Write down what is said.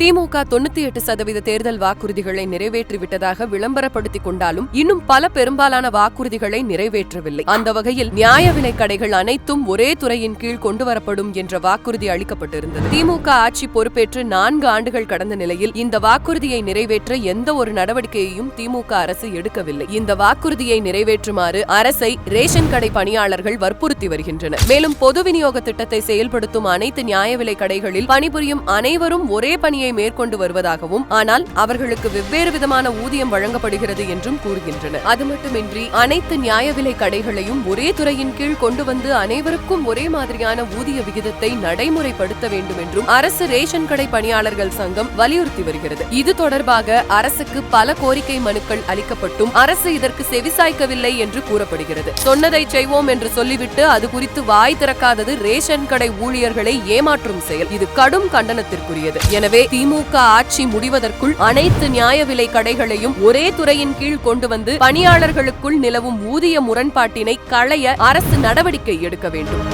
திமுக தொண்ணூத்தி எட்டு சதவீத தேர்தல் வாக்குறுதிகளை நிறைவேற்றிவிட்டதாக விளம்பரப்படுத்திக் கொண்டாலும் இன்னும் பல பெரும்பாலான வாக்குறுதிகளை நிறைவேற்றவில்லை. அந்த வகையில் நியாய விலை கடைகள் அனைத்தும் ஒரே துறையின் கீழ் கொண்டுவரப்படும் என்ற வாக்குறுதி அளிக்கப்பட்டிருந்தது. திமுக ஆட்சி பொறுப்பேற்று நான்கு ஆண்டுகள் கடந்த நிலையில் இந்த வாக்குறுதியை நிறைவேற்ற எந்த ஒரு நடவடிக்கையையும் திமுக அரசு எடுக்கவில்லை. இந்த வாக்குறுதியை நிறைவேற்றுமாறு அரசை ரேஷன் கடை பணியாளர்கள் வற்புறுத்தி வருகின்றனர். மேலும் பொது விநியோக திட்டத்தை செயல்படுத்தும் அனைத்து நியாய விலை கடைகளில் பணிபுரியும் அனைவரும் ஒரே பணியை பணியை மேற்கொண்டு வருவதாகவும் ஆனால் அவர்களுக்கு வெவ்வேறு விதமான ஊதியம் வழங்கப்படுகிறது என்றும் கூறுகின்றனர். அது மட்டுமின்றி அனைத்து நியாய விலை கடைகளையும் ஒரே துறையின் கீழ் கொண்டு வந்து அனைவருக்கும் ஒரே மாதிரியான ஊதிய விகிதத்தை நடைமுறைப்படுத்த வேண்டும் என்றும் அரசு ரேஷன் கடை பணியாளர்கள் சங்கம் வலியுறுத்தி வருகிறது. இது தொடர்பாக அரசுக்கு பல கோரிக்கை மனுக்கள் அளிக்கப்பட்டும் அரசு இதற்கு செவிசாய்க்கவில்லை என்று கூறப்படுகிறது. சொன்னதை செய்வோம் என்று சொல்லிவிட்டு அது குறித்து வாய் திறக்காதது ரேஷன் கடை ஊழியர்களை ஏமாற்றும் செயல். இது கடும் கண்டனத்திற்குரியது. எனவே திமுக ஆட்சி முடிவதற்குள் அனைத்து நியாய விலை கடைகளையும் ஒரே துறையின் கீழ் கொண்டு வந்து பணியாளர்களுக்குள் நிலவும் ஊதிய முரண்பாட்டினை களைய அரசு நடவடிக்கை எடுக்க வேண்டும்.